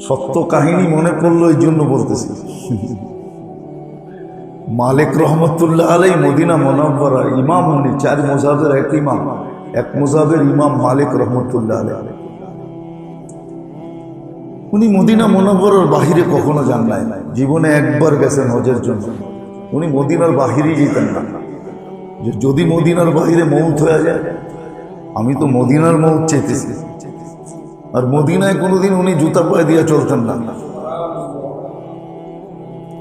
সত্য কাহিনী মনে পড়ল এই জন্য বলতেছি। মালিক রহমতুল্লাহ আলাই মদিনা মনাব্বরা, ইমাম উনি, চার মোজাবের এক ইমাম, এক মোজাবের ইমাম মালিক রহমতুল্লাহ আলাই। উনি মদিনা মনোবরের বাহিরে কখনো যান নাই। জীবনে একবার গেছেন হজের জন্য। উনি মদিনার বাহিরেই যেতেন না। যদি মদিনার বাহিরে মৌত হয়ে যায়, আমি তো মদিনার মৌত চেয়েছি আর মদিনায় কোনোদিন উনি জুতা পায়ে দিয়ে চলতেন না।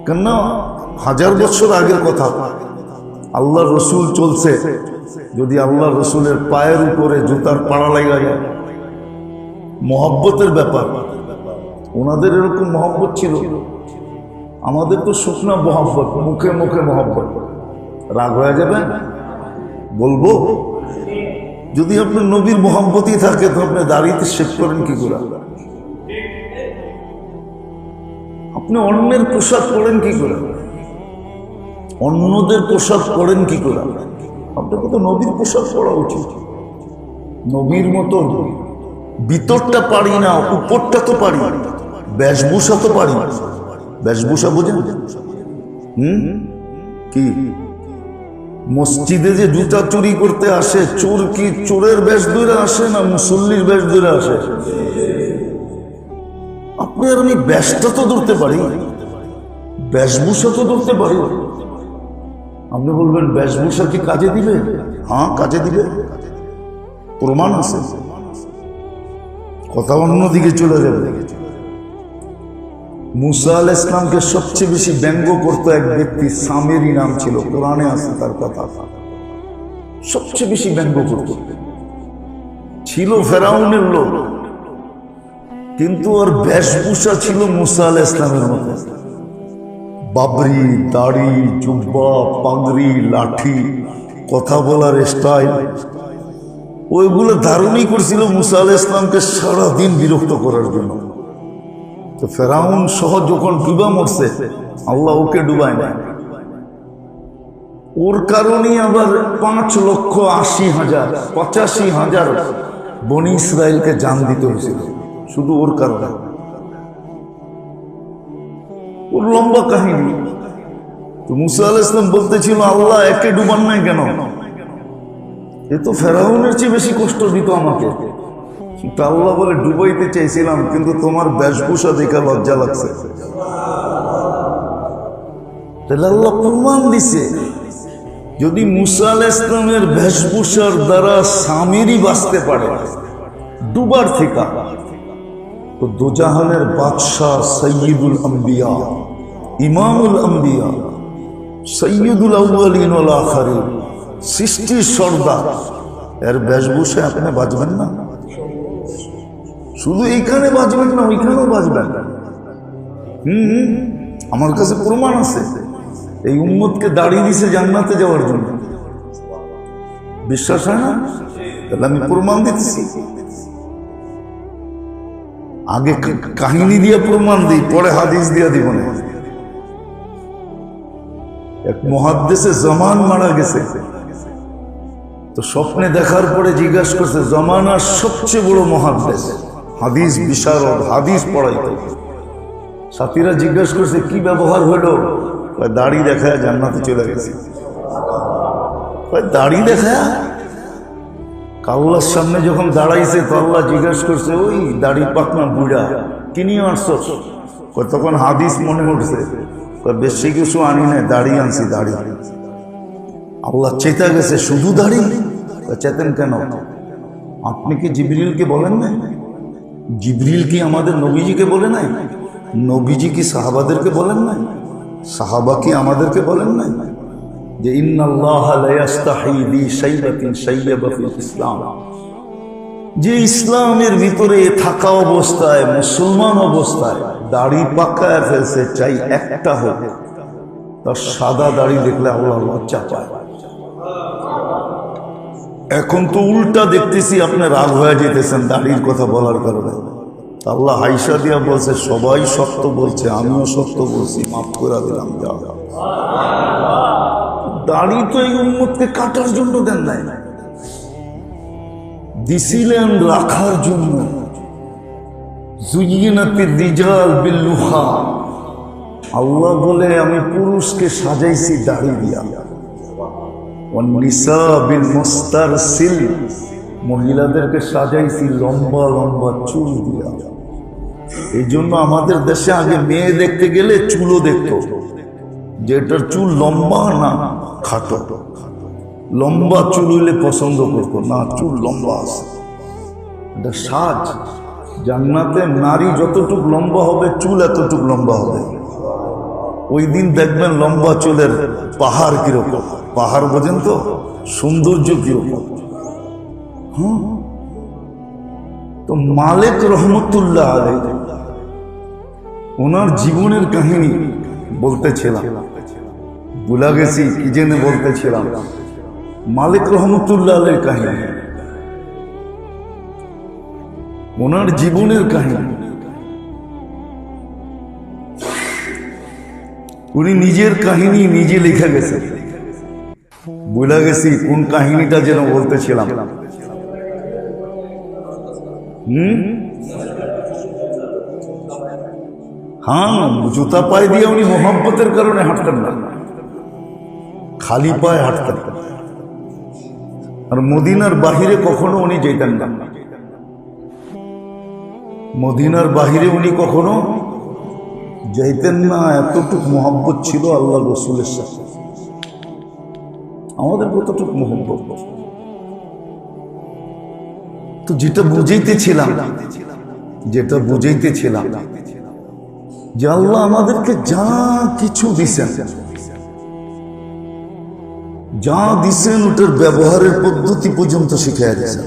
কেননা, হাজার বছর আগের কথা। আল্লাহ রসুল চলছে। যদি আল্লাহ রসুলের পায়ের উপরে জুতার পাড়া লাগা যায় মহব্বতের ব্যাপার। ওনাদের এরকম মহব্বত ছিল। আমাদের তো শুকনা মহব্বত, মুখে মুখে মহব্বত। রাগ হয়ে যাবে? বলব? যদি আপনার নবীর মহব্বতই থাকে, তো আপনি দাঁড়িয়ে শেষ করেন কি করে? আপনি অন্যের পোশাক পরেন কি করে? অন্যদের পোশাক পরেন কি করে? আপনাকে তো নবীর পোশাক পরা উচিত। নবীর মতো ভিতরটা পারি না, উপরটা তো পারি। বেশভূষা তো পারি। বেশভূষা বোঝেন? হুম? কি? মসজিদে যে জুতা চুরি করতে আসে, চোর কি চোরের বেশ দূরে আসে না মুসল্লির বেশ দূরে আসে? আপনি আর আমি ব্যাসটা তো ধরতে পারি। বেশভূষা তো ধরতে পারি। আপনি বলবেন বেশভূষা কি কাজে দিবে? হ্যাঁ কাজে দিবে। প্রমাণ আছে। কথা অন্যদিকে চলে যাবে। মুসা আল ইসলামকে সবচেয়ে বেশি ব্যঙ্গ করতো এক ব্যক্তি সামেরই নাম ছিল। কোরআনে আছে তার কথা। সবচেয়ে বেশি ব্যঙ্গ করত। ছিল ফেরাউনের লোক। কিন্তু ওর বেশভূষা ছিল মুসা আল ইসলামের মতো। বাবরি, দাড়ি, জুব্বা, পাগড়ি, লাঠি, কথা বলার স্টাইল ওইগুলো ধারণই করছিল মুসা আল ইসলামকে সারাদিন বিরক্ত করার জন্য। তো ফেরাউন সহ যখন ডুবা মরছে, আল্লাহ ওকে ডুবায় না ওর কারণে আবার পাঁচ লক্ষ আশি হাজার, পঁচাশি হাজার বনি ইসরায়েলকে জান দিতে হয়েছিল, শুধু ওর কারণে। ওর লম্বা কাহিনী। তো মুসা আল ইসলাম বলতেছিল, আল্লাহ, একে ডুবান নাই কেন? এ তো ফেরাউনের চেয়ে বেশি কষ্ট দিত আমাকে। আল্লাহ বলে, ডুবাইতে চাইছিলাম, কিন্তু তোমার বেশভূষা দেখে লজ্জা লাগছে। তাহলে আল্লাহ প্রমাণ দিছে, যদি মুসা আল ইসলামের বেশভূষার দ্বারা স্বামীরই বাঁচতে পারে, ডুবার থেকে তো দুজাহানের বাদশাহ সৈয়দুল আম্বিয়া, ইমামুল আম্বিয়া সৈয়দুল আউ্বালিন আখারিন, সৃষ্টির সর্দার, এর বেশভূষায় আপনি বাঁচবেন না। শুধু এইখানে বাঁচবেন না, ওইখানেও বাঁচবেন হুম আমার কাছে প্রমাণ আছে। এই উম্মতকে দাঁড়িয়ে দিছে জান্নাতে যাওয়ার জন্য। বিশ্বাস হয় না? তাহলে আমি প্রমাণ দিতেছি। আগে কাহিনী দিয়ে প্রমাণ দিই, পরে হাদিস দিয়ে দিব না। এক মহাদ্দেশে জমান মারা গেছে। তো স্বপ্নে দেখার পরে জিজ্ঞাসা করছে জমানার সবচেয়ে বড় মহাদ্দেশ হাদিস বিশারদ হাদিস পড়াইতে। সাথীরা জিজ্ঞেস করছে কি ব্যবহার কয়, দাড়ি দেখায় জান্নাতে চলে গেছে। দাড়ি দেখায়? কাল্লার সামনে যখন দাঁড়াইছে আল্লাহ জিজ্ঞাসা করছে ওই দাড়ি পাকনা বুড়া কি নিয়ে আসছ কয়, তখন হাদিস মনে উঠছে। বেশি কিছু আনি না দাড়ি আনছি দাড়ি। আল্লাহ চেতা গেছে শুধু দাড়ি? চেতেন কেন? আপনি কি জিবরিলকে বলেন না জিবরিল কি আমাদের নবীজিকে বলে নাই? নবীজি কি সাহাবাদেরকে বলেন নাই? সাহাবা কি আমাদেরকে বলেন নাই? যে ইসলাম। যে ইসলামের ভিতরে থাকা অবস্থায়, মুসলমান অবস্থায় দাড়ি পাকায় ফেলছে, চাই একটা হোক। তার সাদা দাড়ি দেখলে আল্লাহ লজ্জা পায়। এখন তো উল্টা দেখতেছি আপনি রাগ হয়ে যেতেছেন দাড়ির কথা বলার কারণে। আল্লাহ হাইসা দিয়া বলছে, সবাই সত্য বলছে, আমিও সত্য বলছি, মাফ করে দিলাম যা দাড়ি তো এই উন্মতকে কাটার জন্য দেন নাই। দিছিলেন রাখার জন্য। আল্লাহ বলে, আমি পুরুষকে সাজাইছি দাড়ি দিয়া। মহিলাদেরকে সাজাইছি লম্বা লম্বা চুল দিয়া। এই জন্য আমাদের দেশে আগে মেয়ে দেখতে গেলে চুলও দেখত। যে এটার চুল লম্বা না খাটো। লম্বা চুল হইলে পছন্দ করতো, না চুল লম্বা আছে। এটা সাজ। জান্নাতে নারী যতটুক লম্বা হবে, চুল এতটুক লম্বা হবে। ওই দিন দেখবেন লম্বা চুলের পাহাড় কীরকম। পাহাড় বোঝেন তো সৌন্দর্য তো মালিক রহমতুল্লাহ ওনার জীবনের কাহিনী বলতেছিলাম। ভুলা গেছি, কি জেনে বলতেছিলাম। মালিক রহমতুল্লাহ আলের কাহিনী। ওনার জীবনের কাহিনী। উনি নিজের কাহিনী নিজে লিখে গেছে ভুলা গেছি কোন কাহিনীটা যেন বলতেছিলাম। হ্যাঁ জুতা পায়ে দিয়ে উনি মোহাম্মতের কারণে হাঁটতেন না। খালি পায়ে হাঁটতেন। আর মদিনার বাহিরে কখনো উনি যেতেন না। মদিনার বাহিরে উনি কখনো যাইতেন না। এতটুক মোহাম্মত ছিল আল্লাহ রসুলের সাথে। আমাদের কতটুক মোহাম্মত তো যেটা বুঝাইতেছিলাম যেটা বুঝাইতেছিলাম, যে আল্লাহ আমাদেরকে যা কিছু দিছেন, যা দিছেন ওটার ব্যবহারের পদ্ধতি পর্যন্ত শিখাই দিয়েছেন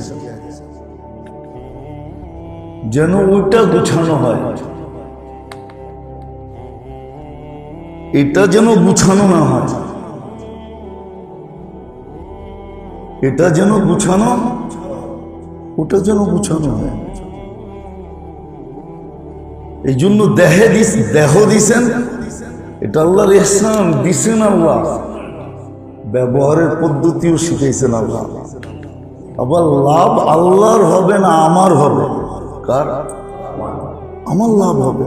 যেন ওইটা গুছানো হয়। এটা যেন গুছানো না হয়। এটা যেন গুছানো, ওটা যেন গুছানো হয়। এই জন্য দেহে দিস, দেহ দিছেন, এটা আল্লাহর এহসান দিছেন আল্লাহ। ব্যবহারের পদ্ধতিও শিখেছেন আল্লাহ। আবার লাভ আল্লাহর হবে না আমার হবে? কার? আমার লাভ হবে।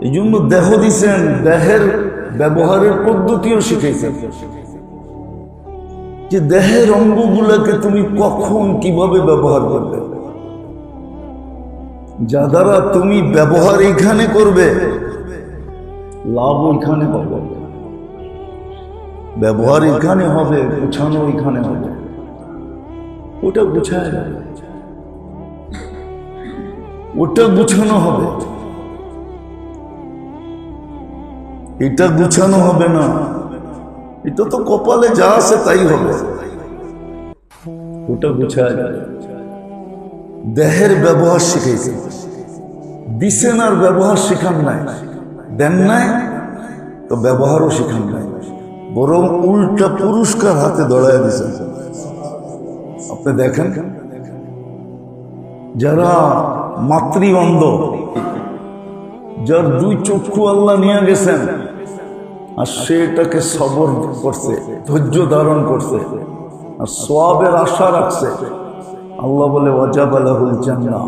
এই জন্য দেহ দিছেন, দেহের ব্যবহারের পদ্ধতিও শিখাইছেন। যে দেহের অঙ্গগুলোকে তুমি কখন কীভাবে ব্যবহার করবে? যা দ্বারা তুমি ব্যবহার এখানে করবে, লাভ ওইখানে হবে। ব্যবহার এখানে হবে, গুছানো ওইখানে হবে। ওটা গুছায় ওটা গুছানো হবে। এটা গুছানো হবে না। এটা তো কপালে যা আছে তাই হবে। ওটা গুছায় দেহের ব্যবহার শিখেছে। দিছেন আর ব্যবহার শিখান নাই। দেন নাই তো ব্যবহারও শিখান নাই। বরং উল্টা পুরস্কার হাতে দড়ায় দিছেন আপনি দেখেন যারা মাতৃ অন্ধ যার দুই চক্ষু আল্লাহ নিয়ে গেছেন আর সে এটাকে সবর করছে, ধৈর্য ধারণ করছে, আর সোয়াবের আশা রাখছে। আল্লাহ বলে, ওয়াজাব আলাহুল জান্নাহ।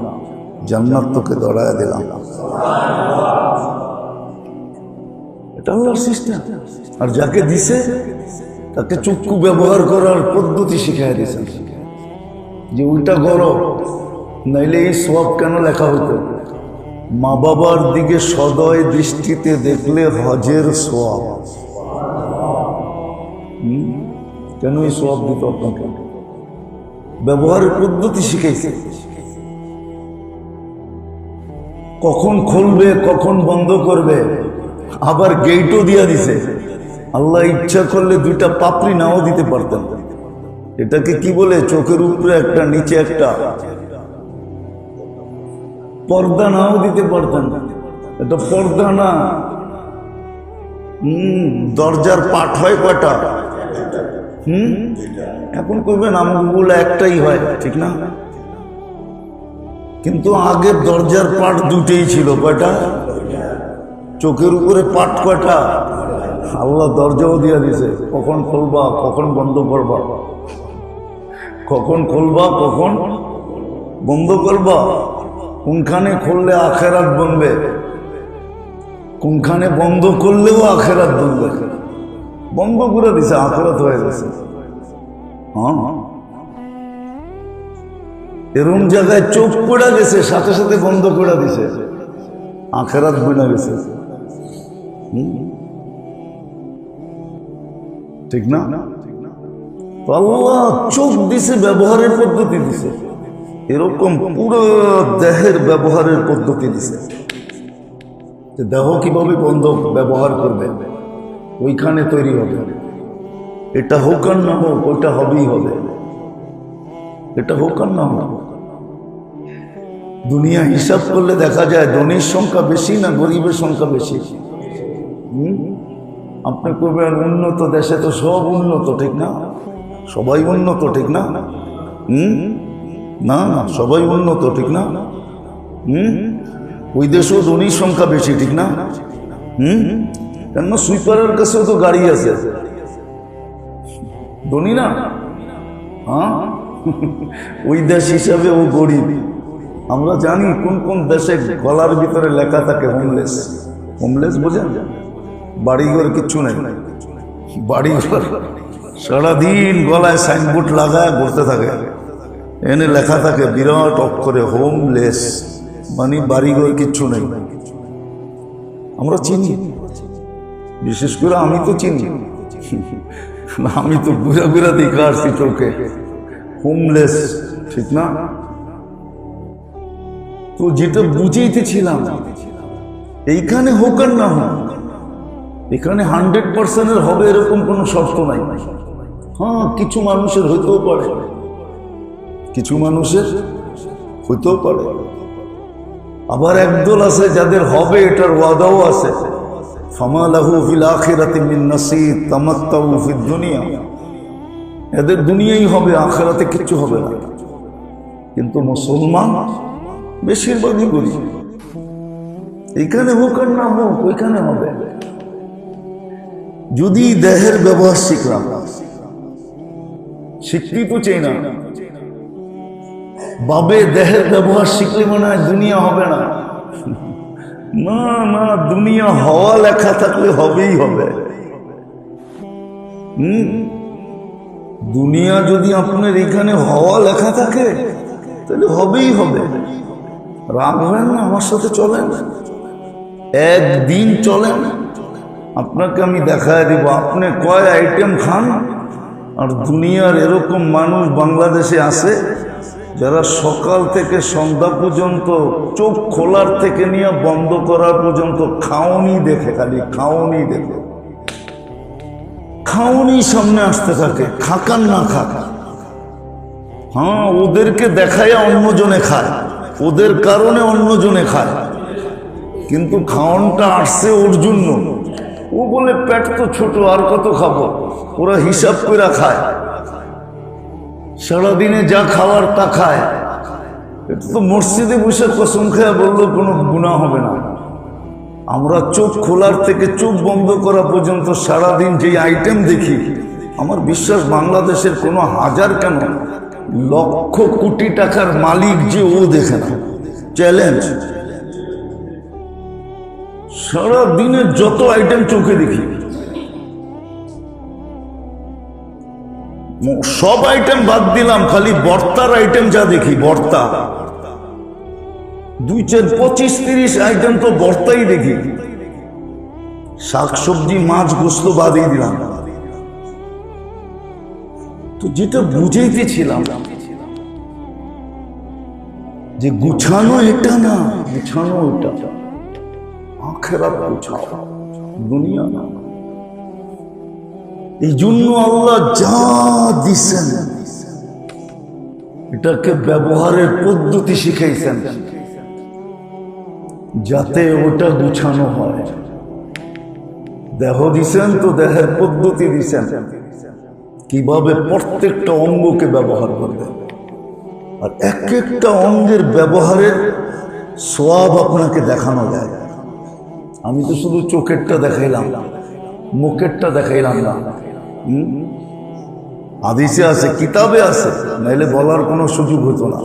জান্নাত তোকে দড়ায় দিলাম। এটা আল্লাহর সিস্টেম। আর যাকে দিছে, তাকে চক্ষু ব্যবহার করার পদ্ধতি শিখাই দিয়েছেন যে উল্টা করো, নাইলে এই সব কেন লেখা হতো মা বাবার দিকে সদয় দৃষ্টিতে দেখলে হজের হুম? কেন এই সোয়াব দিত আপনাকে? ব্যবহারের পদ্ধতি শিখাইছে। কখন খুলবে, কখন বন্ধ করবে, আবার গেটও দিয়া দিছে। আল্লাহ ইচ্ছা করলে দুইটা পাপড়ি নাও দিতে পারতেন। এটাকে কি বলে? চোখের উপরে একটা, নিচে একটা? পর্দা নাও দিতে পারতেন। এটা পর্দা না। হম, দরজার পাঠ হয় কয়টা? হুম, এখন করবেন আমগুলো একটাই হয়, ঠিক না? কিন্তু আগে দরজার পাট দুটেই ছিল, কয়টা? চোখের উপরে পাট কয়টা? আল্লাহ দরজাও দিয়া দিছে, কখন খুলবা, কখন বন্ধ করবা? কখন খুলবা, কখন বন্ধ করবা? কোনখানে খুললে আখেরাত বনবে? কোনখানে বন্ধ করলেও আখেরাত বনবে? বন্ধ করে দিছে, আখেরাত হয়ে গেছে। হ্যাঁ এরম জায়গায় চোখ পড়া গেছে, সাথে সাথে বন্ধ করে দিছে। আখেরাত বনে গেছে? ঠিক না? তো আল্লাহ চোখ দিছে, ব্যবহারের পদ্ধতি দিছে। এরকম পুরো দেহের ব্যবহারের পদ্ধতি দিছে। দেহ কীভাবে বন্ধ ব্যবহার করবে, ওইখানে তৈরি হবে। এটা হোক আর না হোক, ওইটা হবেই হবে। এটা হোক আর না হোক। দুনিয়া হিসাব করলে দেখা যায়, ধনীর সংখ্যা বেশি না গরিবের সংখ্যা বেশি? আপনি করবেন উন্নত দেশে তো সব উন্নত, ঠিক না? সবাই উন্নত, ঠিক না? হুম? না না, সবাই উন্নত, ঠিক না? হুম? ওই দেশেও ধনীর সংখ্যা বেশি, ঠিক না? হুম? কেন সুইপারের কাছেও তো গাড়ি আছে। ধনী না? হ্যাঁ ওই দেশ হিসাবে ও গরিব। আমরা জানি কোন কোন দেশে গলার ভিতরে লেখা থাকে হোমলেস হোমলেস বোঝেন? বাড়িঘর কিচ্ছু নেই। বাড়িঘর সারাদিন গলায় সাইনবোর্ড লাগায় ঘুরতে থাকে। এনে লেখা থাকে, বিরাট অক্ষরে হোমলেস মানে বাড়িঘর কিচ্ছু নেই। আমরা চিনি। বিশেষ করে আমি তো চিনি। আমি তো ঘুরা ঘুরা দেখে আসছি চোখে। হোমলেস ঠিক না? তো যেটা বুঝেইতেছিলাম এইখানে হোক আর না হোক, এখানে হান্ড্রেড পার্সেন্টের হবে এরকম কোনো শর্ত নাই। হ্যাঁ কিছু মানুষের হইতেও পারে। কিছু মানুষের হইতেও পারে। আবার একদল আছে যাদের হবে এটার ওয়াদাও আছে। এদের দুনিয়াই হবে, আখেরাতে কিচ্ছু হবে না। কিন্তু মুসলমান বেশিরভাগই গরিব। এইখানে হোক আর না হোক, ওইখানে হবে। যদি দেহের ব্যবহার শিখলাম শিখতেই তো চাই না। বাবে দেহের ব্যবহার শিখলে মনে হয় দুনিয়া হবে না। না না, দুনিয়া হওয়া লেখা থাকলে হবেই হবে। হুম? দুনিয়া যদি আপনার এখানে হওয়া লেখা থাকে, তাহলে হবেই হবে। রাখবেন না, আমার সাথে চলেন। একদিন চলেন। আপনাকে আমি দেখায় দিব। আপনি কয় আইটেম খান? আর দুনিয়ার এরকম মানুষ বাংলাদেশে আছে যারা সকাল থেকে সন্ধ্যা পর্যন্ত চোখ খোলার থেকে নিয়ে বন্ধ করার পর্যন্ত খাওনি দেখে, খালি খাওনি দেখে। খাওনি সামনে আসতে থাকে, খাকান না খাকা। হ্যাঁ ওদেরকে দেখায় অন্যজনে খায়, ওদের কারণে অন্যজনে খায়। কিন্তু খাওয়ানটা আসছে ওর জন্য। ও বলে, পেট তো ছোট, আর কত খাব? ওরা হিসাব করে খায়। সারাদিনে যা খাওয়ার তা খায়। এটা তো মসজিদে বসে কসম খায় বলল কোনো গুণা হবে না। আমরা চোখ খোলার থেকে চোখ বন্ধ করা পর্যন্ত সারাদিন যে আইটেম দেখি, আমার বিশ্বাস বাংলাদেশের কোনো হাজার কেন লক্ষ কোটি টাকার মালিক যে ও দেখে না। চ্যালেঞ্জ সারা দিনের যত আইটেম চোখে দেখি সব আইটেম বাদ দিলাম, খালি বর্তার আইটেম যা দেখি, বর্তা। দুই চার পঁচিশ তিরিশ আইটেম তো বর্তাই দেখি। শাকসবজি, মাছ, গোস্ত বাদই দিলাম। তো যেটা বুঝাইতেছিলাম যে গুছানো এটা না, গুছানো এটা আখেরাত গুছাও। দুনিয়া না। এই জন্য আল্লাহ যা দিছেন, এটাকে ব্যবহারের পদ্ধতি শিখাইছেন, যাতে ওটা গুছানো হয়। দেহ দিছেন তো দেহের পদ্ধতি দিছেন। কীভাবে প্রত্যেকটা অঙ্গকে ব্যবহার করবে আর এক একটা অঙ্গের ব্যবহারের সব আপনাকে দেখানো যায়। আমি তো শুধু চোখেরটা দেখাইলাম, মুখেরটা দেখাইলাম না। হাদিসে আছে, কিতাবে আছে, নাইলে বলার কোনো সুযোগ হতো না।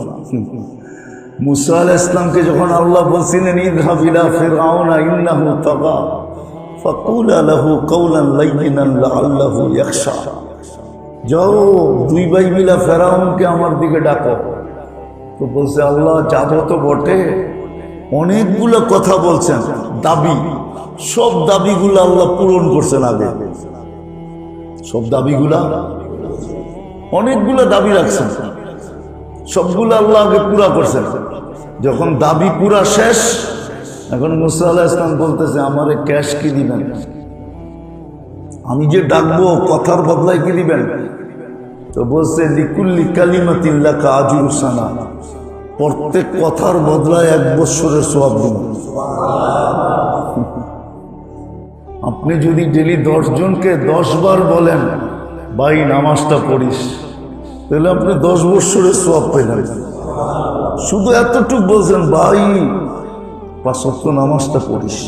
মুসা আল ইসলামকে যখন আল্লাহ বলছিলেন ইদহাব ইলা ফিরআউনা ইন্নাহু তাগা ফাকুল লাহু কাওলান লাইয়িনান লাআল্লাহু ইয়াখশা। যাও, দুই ভাই মিলা ফেরাউনকে আমার দিকে ডাকো। তো বলছে, আল্লাহ যাব তো বটে। অনেকগুলো কথা বলছেন, দাবি। সব দাবিগুলো আল্লাহ পূরণ করছেন আগে। সব দাবিগুলা অনেকগুলো দাবি রাখছেন। সবগুলো আল্লাহ আগে পুরা করছেন। যখন দাবি পুরা শেষ, এখন মুসা আল্লাহ ইসলাম বলতেছে, আমারে ক্যাশ কি দিবেন? আমি যে ডাকবো, কথার বদলায় কি দিবেন? তো বলছে, লিকুল্লি কালিমাতিল্লা কাজুর সানা প্রত্যেক কথার বদলায় এক বৎসরের সোয়াব দিব। আপনি যদি ডেলি দশ জনকে দশ বার বলেন, ভাই, নামাজটা পড়িস, তাহলে আপনি দশ বৎসরের সোয়াব পেলেন শুধু এতটুকু বলছেন, ভাই পাঁচত্ব নামাজটা পড়িস।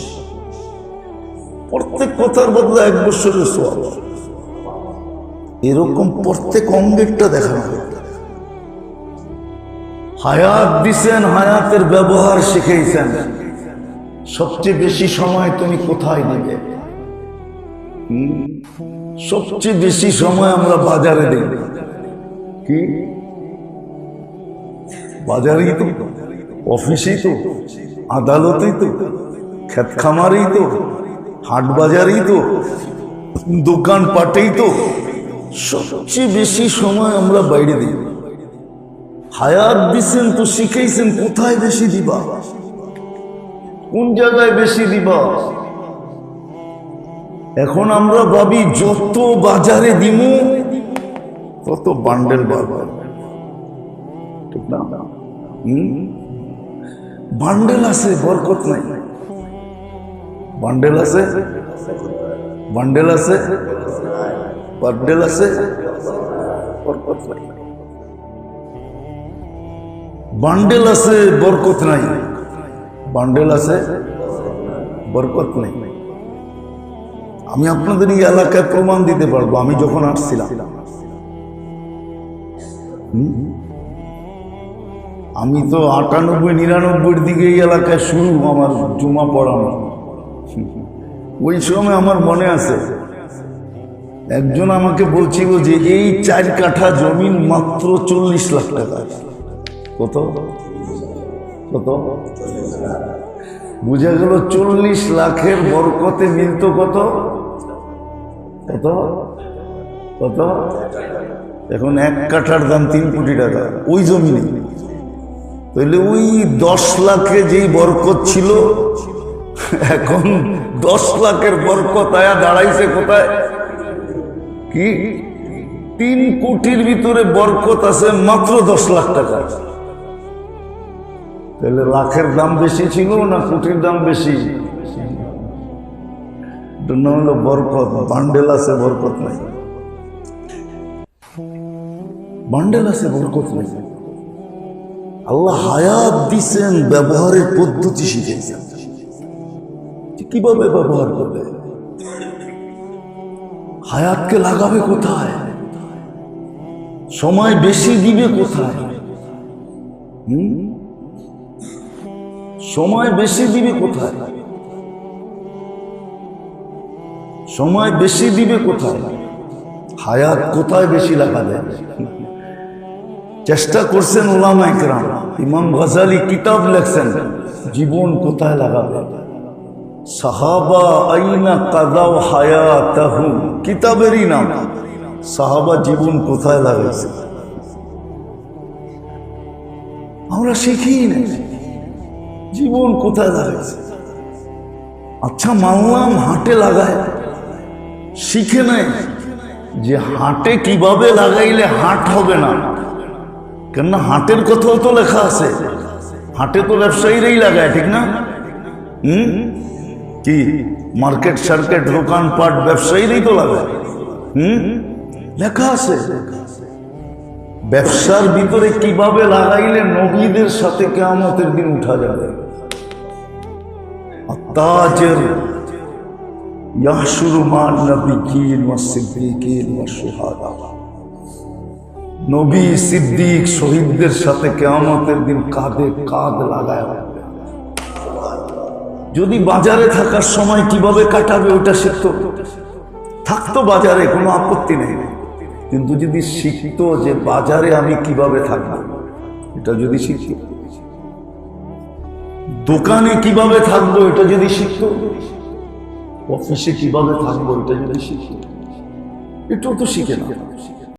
প্রত্যেক কথার বদলে এক বছরের সোয়াব এরকম প্রত্যেক অঙ্গেরটা দেখানো হায়াত দিছেন, হায়াতের ব্যবহার শিখেছেন সবচেয়ে বেশি সময় তুমি কোথায় হুম? সবচেয়ে বেশি সময় আমরা বাজারে দিই। কি? বাজারেই তো, অফিসেই তো, আদালতেই তো ক্ষেত খামারেই তো, হাট বাজারেই তো দোকান পাটেই তো। সবচেয়ে বেশি সময় আমরা বাইরে দিই। হায়াত দিছেন তো শিখেছেন কোথায় বেশি দিবা? কোন জায়গায় বেশি দিবা? এখন আমরা ভাবি, যত বাজারে দিমু, তত বান্ডেল বাড়বে। ঠিক না? হুম? বান্ডেল আছে, বরকত নাই। বান্ডেল আছে? বান্ডেল আছে? বান্ডেল আছে? বরকত নাই। বান্ডেল আছে, বরকত নাই। বান্ডেল আছে? বরকত নেই। আমি আপনাদের এই এলাকায় প্রমাণ দিতে পারব, আমি যখন আসছিলাম? আমি তো আটানব্বই, নিরানব্বইয়ের দিকে এই এলাকায় শুরু, আমার জুমা পড়ানো। ওই সময় আমার মনে আছে, একজন আমাকে বলছিল যে এই চার কাঠা জমিন মাত্র চল্লিশ লাখ টাকা। কত? কত? বুঝা গেল চল্লিশ লাখের বরকতে মিলত কত? কত? কত? এখন এক কাঠার দাম তিন কোটি টাকা। ওই জমিনে তাহলে ওই দশ লাখে যেই বরকত ছিল, এখন দশ লাখের বরকত আয়া দাঁড়াইছে কোথায়? কি? তিন কোটির ভিতরে বরকত আছে মাত্র দশ লাখ টাকা তাহলে লাখের দাম বেশি ছিল না কোটির দাম বেশি? এটার নাম হলো বরকত, বান্ডেল আছে, বরকত নাই। বান্ডেল আছে, বরকত নাই। আল্লাহ হায়াত দিছেন, ব্যবহারের পদ্ধতি শিখেছেন কীভাবে ব্যবহার করবে? হায়াতকে লাগাবে কোথায়? সময় বেশি দিবে কোথায়? সময় বেশি দিবে কোথায়? সময় বেশি দিবে কোথায়? হায়াত কোথায় বেশি লাগাবে? চেষ্টা করছেন ওলামা একরাম ইমাম গজালি কিতাব লেখছেন, জীবন কোথায় লাগাবে? সাহাবা আইনা কাদাও হায়াতাহু, কিতাবেরই নাম। সাহাবা জীবন কোথায় লাগাইছে? আমরা শিখি না জীবন কোথায় লাগাইছে? আচ্ছা মানলাম হাটে লাগায়। শিখে নাই যে হাটে কীভাবে লাগাইলে হাট হবে না। কেননা হাটের কথাও তো লেখা আছে। হাটে তো ব্যবসায়ীরাই লাগায়, ঠিক না? হুম? কি? মার্কেট সার্কেট দোকানপাট ব্যবসায়ীরাই তো লাগায়। হুম? লেখা আছে। ব্যবসার ভিতরে কীভাবে লাগাইলে নবীদের সাথে কেয়ামতের দিন উঠা যাবে? তাজের নবী সিদ্দিক শহীদদের সাথে কেয়ামতের দিন কাঁধে কাঁধ লাগায় যদি বাজারে থাকার সময় কীভাবে কাটাবে ওটা শিখত? থাকতো বাজারে, কোনো আপত্তি নেই। কিন্তু যদি শিখতো যে বাজারে আমি কীভাবে থাকব, এটা যদি শিখত। দোকানে কীভাবে থাকব, এটা যদি শিখতো? অফিসে কীভাবে থাকব এটা যদি শিখি। একটু তো শিখে না